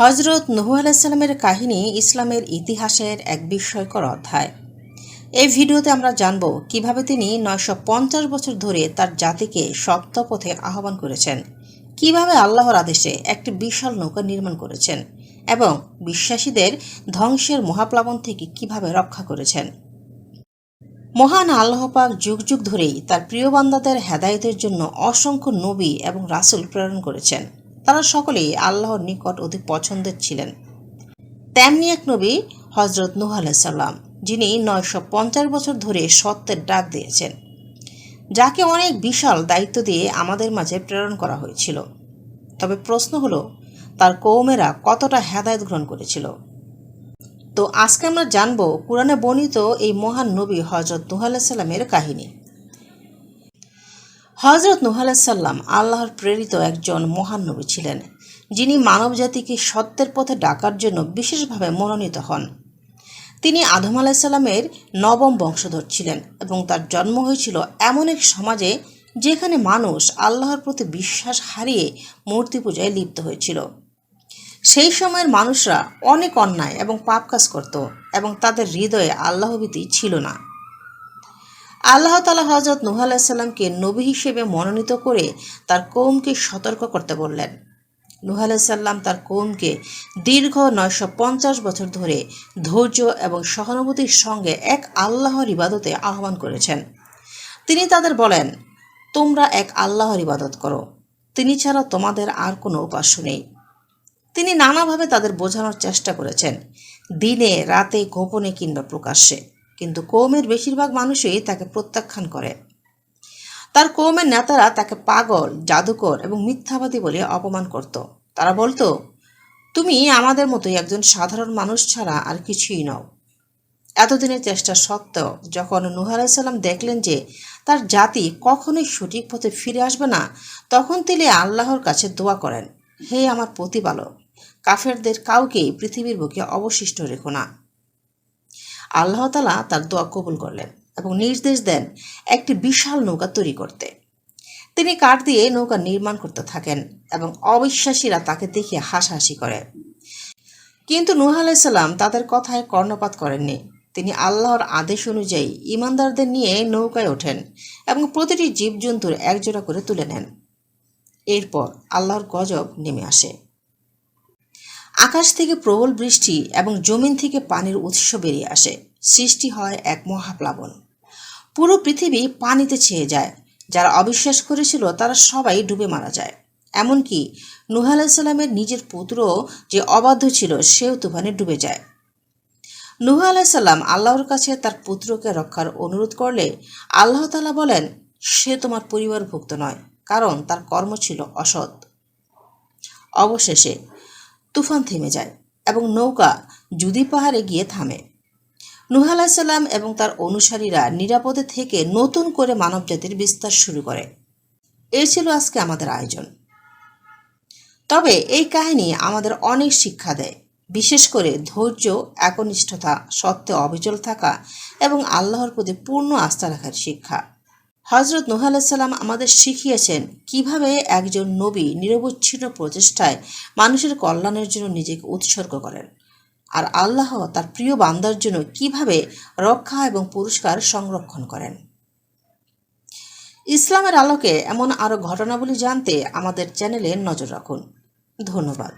হজরত নুহু আলাইসাল্লামের কাহিনী ইসলামের ইতিহাসের এক বিস্ময়কর অধ্যায়। এই ভিডিওতে আমরা জানব কীভাবে তিনি নয়শো পঞ্চাশ বছর ধরে তার জাতিকে সত্য পথে আহ্বান করেছেন, কীভাবে আল্লাহর আদেশে একটি বিশাল নৌকা নির্মাণ করেছেন এবং বিশ্বাসীদের ধ্বংসের মহাপ্লাবন থেকে কীভাবে রক্ষা করেছেন। মহান আল্লাহপাক যুগ যুগ ধরেই তার প্রিয় বান্দাদের হেদায়েতের জন্য অসংখ্য নবী এবং রাসূল প্রেরণ করেছেন। তারা সকলেই আল্লাহর নিকট অতি পছন্দের ছিলেন। তেমনি এক নবী হজরত নুহ আলাইসাল্লাম যিনি নয়শো পঞ্চাশ বছর ধরে সত্যের ডাক দিয়েছেন, যাকে অনেক বিশাল দায়িত্ব দিয়ে আমাদের মাঝে প্রেরণ করা হয়েছিল। তবে প্রশ্ন হলো, তার কৌমেরা কতটা হেদায়ত গ্রহণ করেছিল? তো আজকে আমরা জানব, কোরআনে বর্ণিত এই মহান নবী হজরত নুহ আলাইসাল্লামের কাহিনী। হজরত নুহ আলাইসাল্লাম আল্লাহর প্রেরিত একজন মহান নবী ছিলেন, যিনি মানবজাতিকে সত্যের পথে ডাকার জন্য বিশেষভাবে মনোনীত হন। তিনি আদম আলাইসাল্লামের নবম বংশধর ছিলেন এবং তার জন্ম হয়েছিল এমন এক সমাজে যেখানে মানুষ আল্লাহর প্রতি বিশ্বাস হারিয়ে মূর্তি পূজায় লিপ্ত হয়েছিল। সেই সময়ের মানুষরা অনেক অন্যায় এবং পাপ কাজ করত এবং তাদের হৃদয়ে আল্লাহভীতি ছিল না। আল্লাহ তালা হজরত নুহ আলাইসাল্লামকে নবী হিসেবে মনোনীত করে তার কৌমকে সতর্ক করতে বললেন। নুহ আলাইসাল্লাম তার কৌমকে দীর্ঘ নয়শো পঞ্চাশ বছর ধরে ধৈর্য এবং সহানুভূতির সঙ্গে এক আল্লাহর ইবাদতে আহ্বান করেছেন। তিনি তাদের বলেন, তোমরা এক আল্লাহর ইবাদত করো। তিনি ছাড়া তোমাদের আর কোনো উপাস্য নেই। তিনি নানাভাবে তাদের বোঝানোর চেষ্টা করেছেন। দিনে, রাতে, গোপনে কিংবা প্রকাশ্যে। কিন্তু কৌমের বেশিরভাগ মানুষই তাকে প্রত্যাখ্যান করে। তার কৌমের নেতারা তাকে পাগল, জাদুকর এবং মিথ্যাবাদী বলে অপমান করত। তারা বলতো, তুমি আমাদের মতোই একজন সাধারণ মানুষ ছাড়া আর কিছুই নও। এতদিনের চেষ্টা সত্ত্বেও যখন নুহ আলাইসাল্লাম দেখলেন যে তার জাতি কখনোই সঠিক পথে ফিরে আসবে না, তখন তিনি আল্লাহর কাছে দোয়া করেন, হে আমার প্রতিপালক, কাফেরদের কাউকেই পৃথিবীর বুকে অবশিষ্ট রেখো না। আল্লাহ তালা তার দোয়া কবুল করলেন এবং নির্দেশ দেন একটি বিশাল নৌকা তৈরি করতে। তিনি কাঠ দিয়ে নৌকা নির্মাণ করতে থাকেন এবং অবিশ্বাসীরা তাকে দেখে হাসাহাসি করে। কিন্তু নুহ আলাইসাল্লাম তাদের কথায় কর্ণপাত করেননি। তিনি আল্লাহর আদেশ অনুযায়ী ইমানদারদের নিয়ে নৌকায় ওঠেন এবং প্রতিটি জীবজন্তুর একজোড়া করে তুলে নেন। এরপর আল্লাহর গজব নেমে আসে। আকাশ থেকে প্রবল বৃষ্টি এবং জমিন থেকে পানির উৎস বেরিয়ে আসে। সৃষ্টি হয় এক মহাপ্লাবন। পুরো পৃথিবী পানিতে ছেয়ে যায়। যারা অবিশ্বাস করেছিল তারা সবাই ডুবে মারা যায়। এমনকি নুহ আলাইসাল্লামের নিজের পুত্র যে অবাধ্য ছিল, সেও তুফানে ডুবে যায়। নুহ আলাইসাল্লাম আল্লাহর কাছে তার পুত্রকে রক্ষার অনুরোধ করলে আল্লাহ তালা বলেন, সে তোমার পরিবারভুক্ত নয়, কারণ তার কর্ম ছিল অসৎ। অবশেষে তুফান থেমে যায় এবং নৌকা জুদি পাহাড়ে গিয়ে থামে। নুহ আলাহিসাল্লাম এবং তার অনুসারীরা নিরাপদে থেকে নতুন করে মানবজাতির বিস্তার শুরু করে। এ ছিল আজকে আমাদের আয়োজন। তবে এই কাহিনী আমাদের অনেক শিক্ষা দেয়, বিশেষ করে ধৈর্য, একনিষ্ঠতা সত্ত্বে অবিচল থাকা এবং আল্লাহর প্রতি পূর্ণ আস্থা রাখার শিক্ষা। হজরত নুহ আলাইসাল্লাম আমাদের শিখিয়েছেন কীভাবে একজন নবী নিরবচ্ছিন্ন প্রচেষ্টায় মানুষের কল্যাণের জন্য নিজেকে উৎসর্গ করেন। আর আল্লাহ তার প্রিয় বান্দার জন্য কীভাবে রক্ষা এবং পুরস্কার সংরক্ষণ করেন। ইসলামের আলোকে এমন আরও ঘটনাবলী জানতে আমাদের চ্যানেলে নজর রাখুন। ধন্যবাদ।